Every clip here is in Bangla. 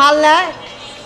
মাল নেয়?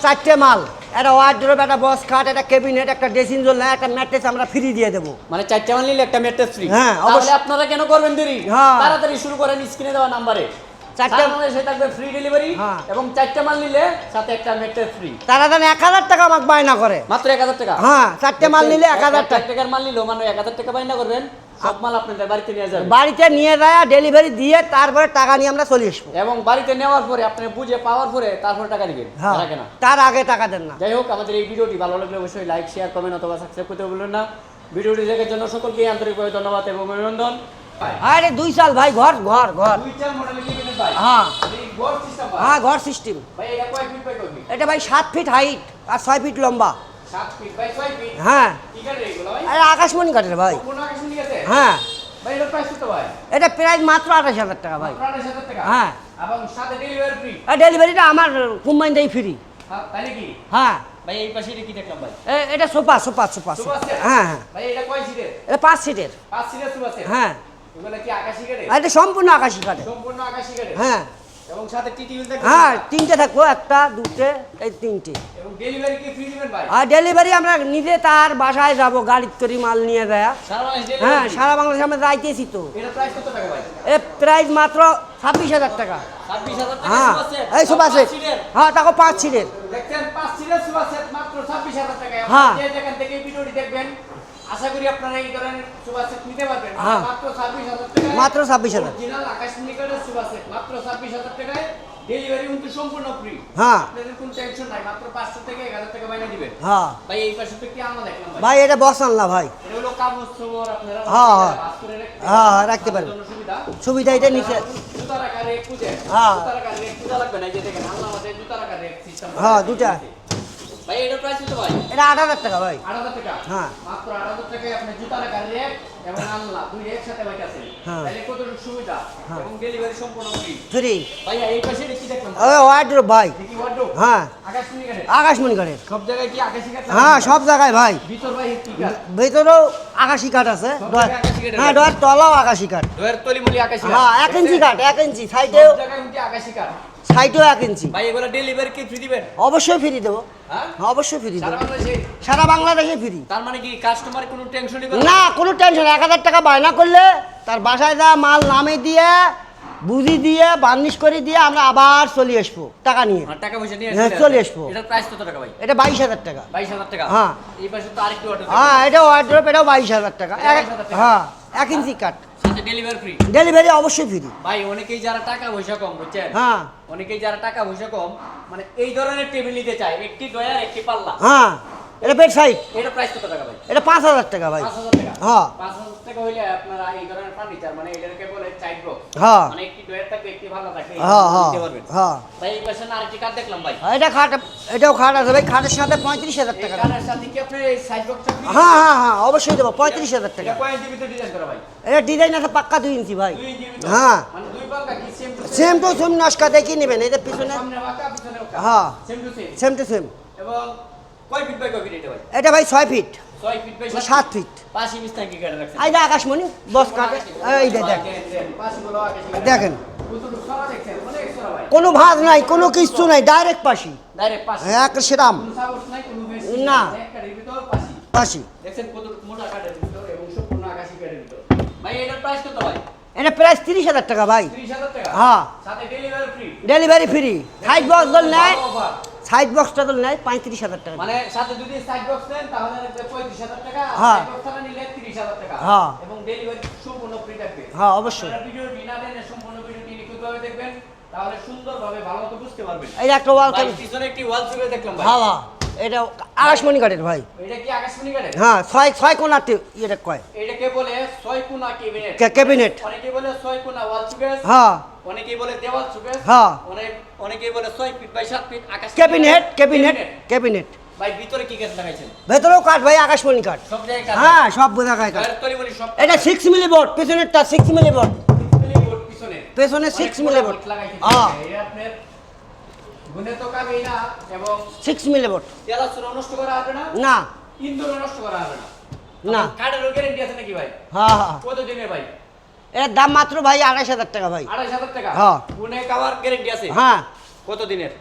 চারটে মাল। একটা ওয়ার্ড্রোব একটা বস খাট একটা ক্যাবিনেট একটা ড্রেসিং রোল নেয় একটা ম্যাট্রেস আমরা ফ্রি দিয়ে দেবো। মানে চারটা মাল নিলে একটা মেট্রেস ফ্রি হ্যাঁ, অবশ্যই। আপনারা কেন করবেন দেরি? হ্যাঁ। তাড়াতাড়ি শুরু করেন স্ক্রিনে দেওয়া নাম্বারে চারটা- মালে সে থাকবে ফ্রি ডেলিভারি। এবং চারটা মাল নিলে সাথে একটা মেট্রেস ফ্রি তারা এক হাজার টাকা আমাকে বায়না করে। মাত্র এক হাজার টাকা? হ্যাঁ চারটে মাল নিলে এক হাজার টাকা। টাকার মাল নিলেও মানে এক হাজার টাকা বাইনা করবেন? সব মাল আপনাদের বাড়িতে নিয়ে যাবেন বাড়িতে নিয়ে যায় ডেলিভারি দিয়ে তারপরে টাকা নিয়ে আমরা চলে আসব। এবং বাড়িতে নেওয়ার পরে আপনি বুঝে পাওয়ার পরে তারপরে টাকা দিবেন। হ্যাঁ তারা কেনা। তার আগে টাকা দেন না। যাই হোক আমাদের এই ভিডিওটি ভালো লাগলে অবশ্যই লাইক শেয়ার কমেন্ট অথবা সাবস্ক্রাইব করতে ভুলবেন না। ভিডিওটি দেখার জন্য সকলকে আন্তরিকভাবে ধন্যবাদ এবং অভিনন্দন। আরে দুই সাল ভাই ঘর ঘর ঘর। হ্যাঁ। হ্যাঁ ঘর সিস্টেম এটা ভাই সাত ফিট হাইট আর ছয় ফিট লম্বা। 7 ফিট বাই 6 ফিট হ্যাঁ। আরে আকাশমণি কাঠের ভাই। হ্যাঁ। ভাই এটা প্রাইস কত ভাই? এটা প্রাইস মাত্র আঠাশ হাজার টাকা ভাই। 28000 টাকা? হ্যাঁ। এবং সাথে ডেলিভারি ফ্রি আর ডেলিভারিটা আমার কোম্পানি দেয় ফ্রি তাই নাকি হ্যাঁ। ভাই এই পাশে কি দেখলাম ভাই? এটা সোফা সোফা সোফা হ্যাঁ হ্যাঁ। ভাই এটা কয় সিটের এটা পাঁচ সিটের পাঁচ সিটের সোফা হ্যাঁ। এগুলো কি আকাশি কাঠের এটা সম্পূর্ণ আকাশি কাঠের সম্পূর্ণ আকাশি কাঠের হ্যাঁ। এবং সাথে টি টিভি দেখবেন হ্যাঁ তিনটে থাকব একটা দুটে এই তিনটে। এবং ডেলিভারি কি ফ্রি দিবেন ভাই? আর ডেলিভারি আমরা নিজে তার বাসায় যাব গাড়ির করে মাল নিয়ে যায়। হ্যাঁ সারা বাংলাদেশে আমরা যাইতেছি তো। এটা প্রাইস কত টাকা ভাই? এ প্রাইস মাত্র ছাব্বিশ হাজার টাকা। 26000 টাকা হ্যাঁ এই সোফা সেট হ্যাঁ তাকে পাঁচ সিটের। দেখছেন পাঁচ সিটের সুপার সেট মাত্র 26000 টাকা। হ্যাঁ। যেখান থেকে ভিডিওটি দেখবেন আশা করি আপনারা এই ধরনের সুপার সেট নিতে পারবেন। হ্যাঁ। মাত্র 26000 টাকা মাত্র 26,000 অরিজিনাল আকাশ নিকটের সুপার সেট মাত্র 26000 টাকায় ডেলিভারি কিন্তু সম্পূর্ণ ফ্রি হ্যাঁ। আপনাদের কোনো টেনশন নাই মাত্র 500 থেকে 1000 টাকা বাইনা দিবেন। হ্যাঁ। ভাই এই পাশে তো কি আনন্দ দেখলাম ভাই। ভাই এটা বস আনলা ভাই। এটা হলো কাগজ সবর আপনারা হ্যাঁ, হ্যাঁ। রাখতে হ্যাঁ, হ্যাঁ, রাখতে পারেন। সুবিধা। সুবিধা এটা নিচে। জুতা রাখার খুঁজে হ্যাঁ। জুতা রাখার রেক খুঁজা লাগবে না এই যে দেখেন আল্লাহ আমাদের জুতা রাখার রেক সিস্টেম হ্যাঁ, দুটা। ভাই এটা প্রাইস কত ভাই? এটা আট হাজার টাকা ভাই। 8000 টাকা? হ্যাঁ। মাত্র 8000 টাকায় আপনি জুতা রাখার এবং আল্লাহ দুই একসাথে হ্যাঁ। তাহলে কতটুকু সুবিধা? হ্যাঁ। এবং ডেলিভারি সম্পূর্ণ ফ্রি ফ্রি ভাই এই পাশে কি ওয়ার্ড্রোব ভাই। ওয়ার্ডরোব হ্যাঁ। আকাশ নিয়ে আকাশমণি সব জায়গায় কি আকাশি কাঠ হ্যাঁ সব জায়গায় ভাই। ভিতর ভাই কি কাঠ। ভেতরেও আকাশি কাঠ আছে। আকাশি হ্যাঁ। ডর তলাও আকাশি তলিমুলি আকাশি হ্যাঁ এক ইঞ্চি কাঠ এক ইঞ্চি। সাইডেও সব জায়গায় আকাশি কাঠ। সাইডেও এক ইঞ্চি। ভাই এগুলো ডেলিভারি কি ফ্রি দিবেন? অবশ্যই ফ্রি দেবো। হ্যাঁ? হ্যাঁ, অবশ্যই ফ্রি দেবো। সারা বাংলাদেশে? ফ্রি তার মানে কি কাস্টমার কোনো টেনশনই না? কোনো টেনশন এক হাজার টাকা বায়না করলে তার বাসায় যা মাল নামে দিয়ে বুঝি দিয়ে বার্নিশ করে দিয়ে আমরা আবার চলে আসব। টাকা নিয়ে। টাকা পয়সা নিয়ে হ্যাঁ, চলে আসব। এটার প্রাইস কত টাকা ভাই? এটা বাইশ হাজার টাকা। বাইশ হাজার টাকা? হ্যাঁ। এই পাশে তো আরেকটু হ্যাঁ এটা ওয়ার্ড্রোপ এটাও বাইশ হাজার টাকা। এটা 22,000 টাকা। হ্যাঁ এক ইঞ্চি সাথে ডেলিভারি ফ্রি ডেলিভারি অবশ্যই ফ্রি ভাই অনেকেই যারা টাকা পয়সা কম বুঝছেন? হ্যাঁ। অনেকেই যারা টাকা পয়সা কম মানে এই ধরনের টেবিল নিতে চায়। একটি ডয়ার একটি পাল্লা। হ্যাঁ। এটা বেড সাইড এটা প্রাইস কত টাকা ভাই? এটা পাঁচ হাজার টাকা ভাই। পাঁচ হাজার টাকা? হ্যাঁ। পাঁচ হাজার টাকা হইলে আপনারা এই ধরনের ফার্নিচার মানে এটাকে বলে চাইড বক্স হ্যাঁ। মানে একটি ডয়ার থাকবে একটি ভালো থাকবে হ্যাঁ হ্যাঁ হ্যাঁ। ভাই এই পাশে না আরেকটি কাঠ দেখলাম ভাই। এটা খাট এটাও খাট আছে ভাই খাটের সাথে পঁয়ত্রিশ হাজার এই টাকা। কাঠের সাথে কি আপনি এই সাইড বক্সটা হ্যাঁ হ্যাঁ হ্যাঁ অবশ্যই দেবো পঁয়ত্রিশ হাজার টাকা। এটা কয় ইঞ্চি ভিতরে ডিজাইন করা ভাই? এটা ডিজাইন আছে পাক্কা দুই ইঞ্চি ভাই। দুই ইঞ্চি হ্যাঁ। মানে দুই পাল্লা কি same to same to same নস্কা দেখি নেবেন যে পিছনে। সামনে বাঁকা পিছনে হ্যাঁ। Same to same same to same এবং কয় ফিট বাই কয় ফিট এটা ভাই? এটা ভাই ছয় ফিট ছয় ফিট বাই সাত ফিট পাশে কি রাখছেন? এই আকাশমণি বস কাটে এই দেখ। দেখেন। কোনো ভাঁজ নাই কোনো কিছু নাই ডাইরেক্ট পাশি। ডাইরেক্ট পাশে। এক সেরাম। না। পাশি। পাশি। দেখছেন মোটা কাঠের ভিতর এবং সম্পূর্ণ আকাশি কাঠের ভিতর। ভাই এটার প্রাইস কত ভাই? এটা প্রাইস তিরিশ হাজার টাকা ভাই। 30000 হ্যাঁ। Delivery free delivery free side box দল নেয় সাইড বক্সটা তো নেয় পঁয়ত্রিশ হাজার টাকা মানে সাথে যদি সাইড বক্স নেন তাহলে পঁয়ত্রিশ 35000 টাকা হ্যাঁ। সাইড নিলে নিলে 30000 টাকা হ্যাঁ। এবং ডেলিভারি সম্পূর্ণ ফ্রি থাকবে হ্যাঁ, অবশ্যই। আপনারা বিনা দেন সম্পূর্ণ ভিডিওটি নিখুঁতভাবে দেখবেন তাহলে সুন্দরভাবে ভালো মতো বুঝতে পারবেন এই একটা ওয়াল পিছনে একটি ওয়াল ছবি দেখলাম ভাই হ্যাঁ হ্যাঁ এটা আকাশমণি কাঠের ভাই। এটা কি আকাশমণি কাঠের হ্যাঁ ছয় ছয় কোনার এটা কয়। এটাকে বলে? ছয় কোনা ক্যাবিনেট। ক্যাবিনেট। অনেকে বলে ছয় কোনা ওয়াল চুকেস হ্যাঁ। অনেকেই বলে দেওয়াল চুকেস হ্যাঁ। অনেক অনেকেই বলে ছয় ফিট বাই সাত feet Akash cabinet cabinet cabinet. ভাই ভিতরে কি কাঠ লাগাইছেন? ভেতরেও কাঠ ভাই আকাশমণি কাঠ। সব জায়গায় হ্যাঁ সব বোঝা কাঠ। এটা সিক্স মিলি বোর্ড পেছনেরটা সিক্স মিলি বোর্ড পিছনে। পেছনে অনেক 6 মোটা মিলি বোর্ড হ্যাঁ। গুনে তো কাবেই না এবং সিক্স মিলি বোর্ড তেলাচুরা নষ্ট করা হবে না না। ইন্দুর নষ্ট করা হবে না। না। কাঠের গ্যারেন্টি আছে নাকি ভাই? হ্যাঁ হ্যাঁ। কত দিনের ভাই? এর দাম মাত্র ভাই আড়াইশ হাজার টাকা ভাই। আড়াইশ হাজার টাকা? হ্যাঁ। গুনে কাবার গ্যারেন্টি আছে? হ্যাঁ। কত দিনের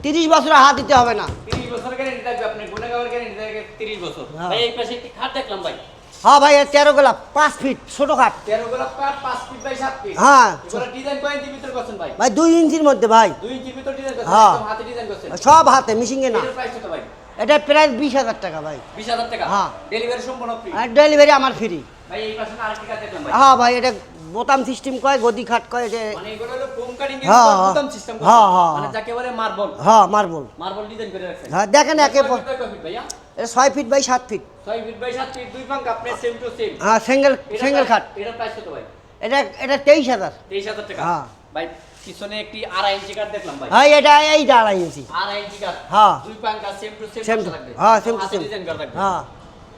তিরিশ বছর হাত দিতে হবে না। তিরিশ বছর গ্যারেন্টি থাকবে আপনি গুনে গাওয়ার গ্যারেন্টি থাকবে তিরিশ বছর। হ্যাঁ। ভাই এই পাশে একটি খাট দেখলাম ভাই। হ্যাঁ ভাই তেরো গোলাপ পাঁচ ফিট ছোট খাট। তেরো গোলাপ পাঁচ ফিট বাই সাত ফিট হ্যাঁ। ডিজাইন কয় ইঞ্চির ভিতর করছেন ভাই? ভাই দুই ইঞ্চির মধ্যে ভাই। দুই ইঞ্চির ভিতর ডিজাইন করছেন হ্যাঁ। হাতে ডিজাইন করছেন। সব হাতে মিশিংয়ে না। এটা প্রাইস কত ভাই? এটা প্রায় বিশ হাজার টাকা ভাই। বিশ হাজার টাকা? হ্যাঁ। ডেলিভারি সম্পূর্ণ ফ্রি ডেলিভারি আমার ফ্রি ভাই এই পাশে আরেকটি দেখলাম ভাই। হ্যাঁ ভাই এটা বোতাম সিস্টেম কয় গদি খাট কয় এটা মানে হ্যাঁ, হ্যাঁ। হ্যাঁ, হ্যাঁ, মানে হ্যাঁ। মার্বল হ্যাঁ মার্বল মার্বল হ্যাঁ দেখেন একে এটা ছয় ফিট বাই সাত ফিট হ্যাঁ সিঙ্গেল সিঙ্গেল খাট। এটা এটা তেইশ হাজার। তেইশ হাজার টাকা। হ্যাঁ। ভাই পিছনে একটি আড়াই ইঞ্চি কাঠ দেখলাম ভাই। এটা এইটা আড়াই ইঞ্চি আড়াই ইঞ্চি কাঠ হ্যাঁ। দুই পাঙ্কা সেম টু সেম Same নকশা to- লাগবে। হ্যাঁ, same to হাতে same। ডিজাইন করা থাকবে হ্যাঁ।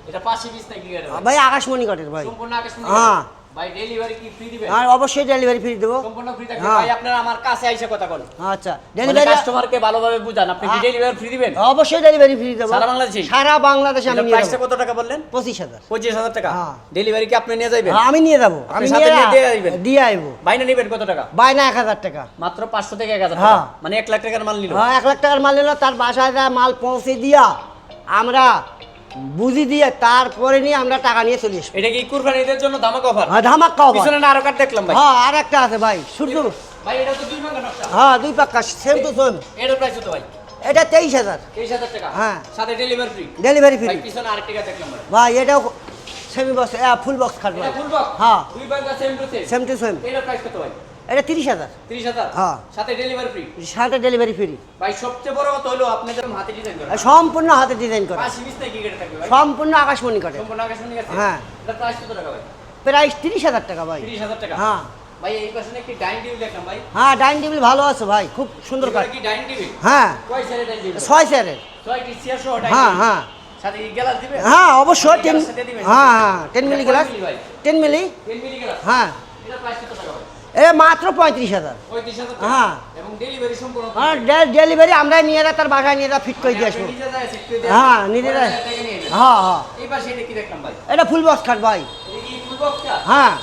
এটা পাশে পিস নাকি ভাই? ভাই আকাশমণি কাঠের ভাই। সম্পূর্ণ আকাশমণি হ্যাঁ। ভাই ডেলিভারি কি ফ্রি দিবেন? আর অবশ্যই ডেলিভারি ফ্রি দেবো। সম্পূর্ণ ফ্রি থাকবে হ্যাঁ। ভাই আপনারা আমার কাছে আইসা কথা বলেন। আচ্ছা মানে ডেলিভারি কাস্টমারকে ভালোভাবে বুঝান। আপনি কি হ্যাঁ। ডেলিভারি ফ্রি দিবেন? অবশ্যই ডেলিভারি ফ্রি দেবো। সারা বাংলাদেশে? সারা বাংলাদেশে আমি নিয়ে প্রাইসটা কত টাকা বললেন? পঁচিশ হাজার। পঁচিশ হাজার টাকা? হ্যাঁ। ডেলিভারি কি আপনি নিয়ে যাবেন হ্যাঁ, আমি নিয়ে যাব। আমি নিয়ে নিয়ে দিয়ে আইবো। বাইনা নেবেন কত টাকা? এক হাজার টাকা। মাত্র পাঁচশো থেকে এক হাজার হ্যাঁ। টাকা মানে এক লাখ টাকার মাল নিল। হ্যাঁ এক লাখ টাকার মাল নিল তার বাসায় মাল পৌঁছে দিয়া আমরা বুঝি দিয়ে তারপরে নিয়ে আমরা টাকা নিয়ে চলে আসব এটা কি কুরবানিদের জন্য ধামাক অফার হ্যাঁ ধামাক্কা হবে পিছনে না আরও কাঠ দেখলাম ভাই। হ্যাঁ আর একটা আছে ভাই সূর্য। ভাই এটা তো দুই ভাঙা নকশা। হ্যাঁ দুই পাক্কা সেম টু সেম এটার প্রাইস কত ভাই? এটা তেইশ হাজার। তেইশ হাজার টাকা? হ্যাঁ। সাথে ডেলিভারি ফ্রি ডেলিভারি ফ্রি ভাই পিছনে আরেকটি দেখলাম ভাই। এটাও সেমি বক্স ফুল বক্স খাট ভাই। ফুল বক্স হ্যাঁ। দুই ভাঙা same to same same to same এটার প্রাইস কত ভাই? এটা তিরিশ হাজার। তিরিশ হাজার? হ্যাঁ। সাথে ডেলিভারি ফ্রি সাথে ডেলিভারি ফ্রি ভাই সবচেয়ে বড় কথা হলো আপনি যেরকম হাতে ডিজাইন করেন। সম্পূর্ণ হাতে ডিজাইন করা। পাশে পিস নাকি কেটে থাকবে ভাই? সম্পূর্ণ আকাশমণি কাটে সম্পূর্ণ আকাশ শুনে গেছে হ্যাঁ। এটা প্রাইস কত টাকা ভাই? প্রাইস তিরিশ হাজার টাকা ভাই। তিরিশ হাজার টাকা? হ্যাঁ। ভাই এই পাশে একটি ডাইনিং টেবিল দেখলাম ভাই। হ্যাঁ ডাইনিং টেবিল ভালো আছে ভাই খুব সুন্দর এগুলো কি ডাইনিং টেবিল হ্যাঁ। কয় সাইডে ডাইনিং টেবিল ছয় স্যারের ছয়টি চেয়ার সহ হ্যাঁ ডাইনিং হ্যাঁ। সাথে কি গ্লাস হ্যাঁ অবশ্যই টেন গ্লাস সাথে দিবেন? হ্যাঁ হ্যাঁ টেন মিলি এটা গ্লাস মিলি ভাই? টেন মিলি 10 মিলি গ্লাস হ্যাঁ। এটা প্রাইস কত এ মাত্র পঁয়ত্রিশ হাজার। 35000 টাকা? হ্যাঁ। হ্যাঁ ডেলিভারি আমরা নিয়ে যা তার বাসায় নিয়ে যা ফিট করে দিয়ে আসব। হ্যাঁ আসবেন, নিজে পরে যায় হাজার টাকা নিয়ে নেবেন। হ্যাঁ হ্যাঁ। এটা ফুল বক্স খাট ভাই। হ্যাঁ।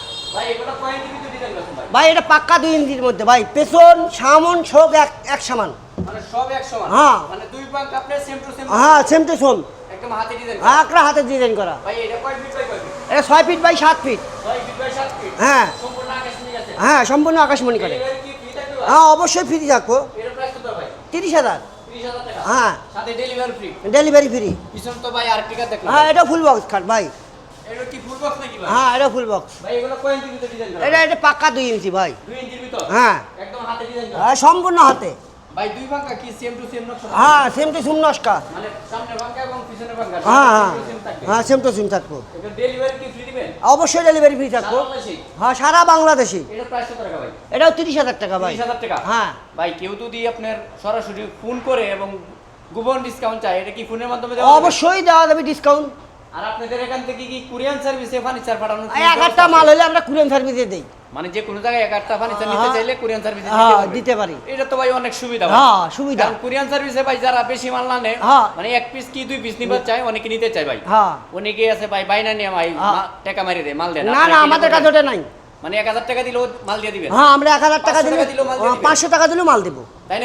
ভাই এটা পাক্কা দুই ইঞ্চির মধ্যে ভাই। পেছন সামন শোক এক এক সমান। মানে হ্যাঁ। মানে হ্যাঁ সেম টু সেম একদম হাতে ডিজাইন করা। এটা ফিট এটা ছয় ফিট বাই সাত ফিট হ্যাঁ সম্পূর্ণ আকাশ নিয়ে গেছে হ্যাঁ সম্পূর্ণ আকাশমণি কাটে? হ্যাঁ অবশ্যই ফ্রি থাকব। তিরিশ হাজার। হ্যাঁ। ডেলিভারি ফ্রি হ্যাঁ এটা ফুল বক্স খাট ভাই। হ্যাঁ এটা ফুল বক্স এটা এটা পাক্কা দুই ইঞ্চি, ভাই। হ্যাঁ। হ্যাঁ সম্পূর্ণ হাতে। হ্যাঁ সেম টু সেম নস্কা হ্যাঁ হ্যাঁ। হ্যাঁ সেম টু সেম থাকব। ডেলিভারি অবশ্যই ডেলিভারি ফ্রি থাকব। হ্যাঁ সারা বাংলাদেশে। এটাও তিরিশ হাজার টাকা ভাই। হাজার টাকা? হ্যাঁ। ভাই কেউ যদি আপনার সরাসরি ফোন করে এবং গোপন ডিসকাউন্ট চাই এটা কি ফোনের মাধ্যমে অবশ্যই দেওয়া যাবে ডিসকাউন্ট আর আপনাদের এখান থেকে কি কুরিয়ান সার্ভিসে ফার্নিচার পাঠানো এক একটা মাল হলে আমরা কুরিয়ান সার্ভিসে দিই। মানে যে কোনো জায়গায় এক একটা ফার্নিচার নিতে হ্যাঁ। চাইলে কুরিয়ান সার্ভিসে হ্যাঁ দিতে পারি। এটা তো ভাই অনেক সুবিধা হ্যাঁ সুবিধা। কারণ কুরিয়ান সার্ভিসে ভাই যারা বেশি মাল না নেয় হ্যাঁ। মানে এক পিস কি দুই পিস নিতে চায় অনেকে নিতে চায় ভাই। হ্যাঁ। অনেকে আছে ভাই বাইনা নিয়ে ভাই। টাকা মারি দেয় মাল দেয় না। না আমাদের কাছে ওটা নাই। মানে এক হাজার টাকা দিলেও মাল দিয়ে দিবেন। হ্যাঁ আমরা এক হাজার টাকা 500 দিলে পাঁচশো টাকা দিলেও মাল দেবো। তাই না?